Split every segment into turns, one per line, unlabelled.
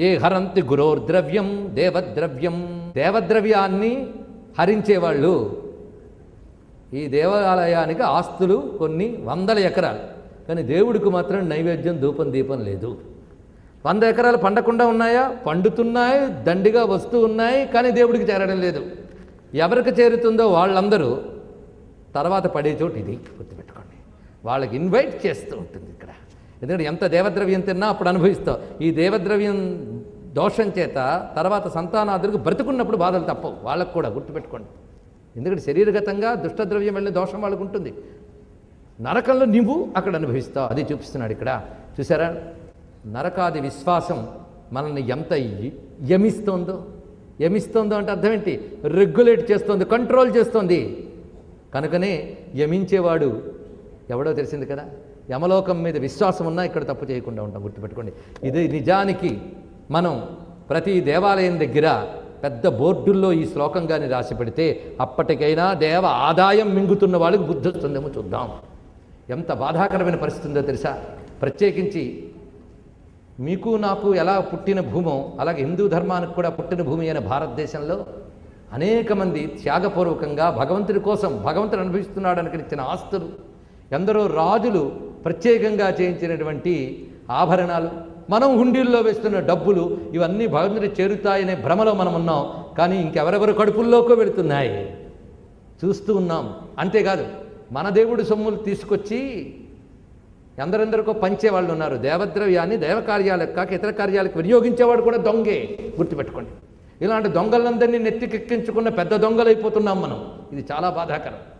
ఏ హరంతి గురోర్ద్రవ్యం దేవద్రవ్యం. దేవద్రవ్యాన్ని హరించేవాళ్ళు. ఈ దేవాలయానికి ఆస్తులు కొన్ని వందల ఎకరాలు. కానీ దేవుడికి మాత్రం నైవేద్యం ధూపం దీపం లేదు. వంద ఎకరాలు పండకుండా ఉన్నాయా? పండుతున్నాయి దండిగా వస్తూ ఉన్నాయి కానీ దేవుడికి చేరడం లేదు. ఎవరికి చేరుతుందో వాళ్ళందరూ తర్వాత పడే చోటు ఇది. గుర్తుపెట్టుకోండి. వాళ్ళకి ఇన్వైట్ చేస్తూ ఉంటుంది ఇక్కడ. ఎందుకంటే ఎంత దేవద్రవ్యం తిన్నా అప్పుడు అనుభవిస్తావు. ఈ దేవద్రవ్యం దోషం చేత తర్వాత సంతానాదులకు బ్రతుకున్నప్పుడు బాధలు తప్పవు. వాళ్ళకు కూడా గుర్తుపెట్టుకోండి. ఎందుకంటే శరీరగతంగా దుష్టద్రవ్యం వెళ్ళిన దోషం వాళ్ళకు ఉంటుంది. నరకంలో నువ్వు అక్కడ అనుభవిస్తావు. అది చూపిస్తున్నాడు ఇక్కడ. చూసారా? నరకాది విశ్వాసం మనల్ని ఎంత యమిస్తోందో. యమిస్తోందో అంటే అర్థం ఏంటి? రెగ్యులేట్ చేస్తోంది కంట్రోల్ చేస్తోంది. కనుకనే యమించేవాడు ఎవడో తెలిసింది కదా? యమలోకం మీద విశ్వాసం ఉన్నా ఇక్కడ తప్పు చేయకుండా ఉంటాం గుర్తుపెట్టుకోండి. ఇది నిజానికి మనం ప్రతి దేవాలయం దగ్గర పెద్ద బోర్డుల్లో ఈ శ్లోకం కానీ రాసి పెడితే అప్పటికైనా దేవ ఆదాయం మింగుతున్న వాళ్ళకి బుద్ధి వస్తుందేమో చూద్దాం. ఎంత బాధాకరమైన పరిస్థితి ఉందో తెలుసా? ప్రత్యేకించి మీకు నాకు ఎలా పుట్టిన భూమో అలాగే హిందూ ధర్మానికి కూడా పుట్టిన భూమి అయిన భారతదేశంలో అనేక మంది త్యాగపూర్వకంగా భగవంతుడి కోసం భగవంతుడు అనుభవిస్తున్నాడు అనుకునిచ్చిన ఆస్తులు ఎందరో రాజులు ప్రత్యేకంగా చేయించినటువంటి ఆభరణాలు మనం హుండీల్లో వేస్తున్న డబ్బులు ఇవన్నీ భగవంతుడి చేరుతాయనే భ్రమలో మనం ఉన్నాం. కానీ ఇంకెవరెవరు కడుపుల్లోకో వెళుతున్నాయి? చూస్తూ ఉన్నాం. అంతేకాదు మన దేవుడు సొమ్ములు తీసుకొచ్చి ఎందరెందరికో పంచే వాళ్ళు ఉన్నారు. దేవద్రవ్యాన్ని దేవకార్యాలకు కాక ఇతర కార్యాలకు వినియోగించేవాడు కూడా దొంగే. గుర్తుపెట్టుకోండి. ఇలాంటి దొంగలందరినీ నెత్తికెక్కించుకున్న పెద్ద దొంగలైపోతున్నాం మనం. ఇది చాలా బాధాకరం.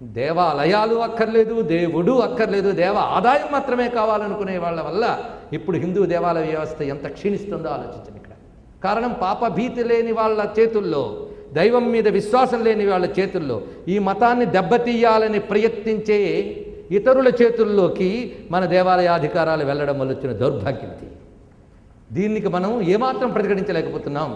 దేవాలయాలు అక్కర్లేదు దేవుడు అక్కర్లేదు దేవ ఆదాయం మాత్రమే కావాలనుకునే వాళ్ళ వల్ల ఇప్పుడు హిందూ దేవాలయ వ్యవస్థ ఎంత క్షీణిస్తుందో ఆలోచించండి ఇక్కడ. కారణం పాపభీతి లేని వాళ్ళ చేతుల్లో దైవం మీద విశ్వాసం లేని వాళ్ళ చేతుల్లో ఈ మతాన్ని దెబ్బతీయాలని ప్రయత్నించే ఇతరుల చేతుల్లోకి మన దేవాలయాధికారాలు వెళ్ళడం వల్ల వచ్చిన దౌర్భాగ్యం దీనికి మనం ఏమాత్రం ప్రతిఘటించలేకపోతున్నాం.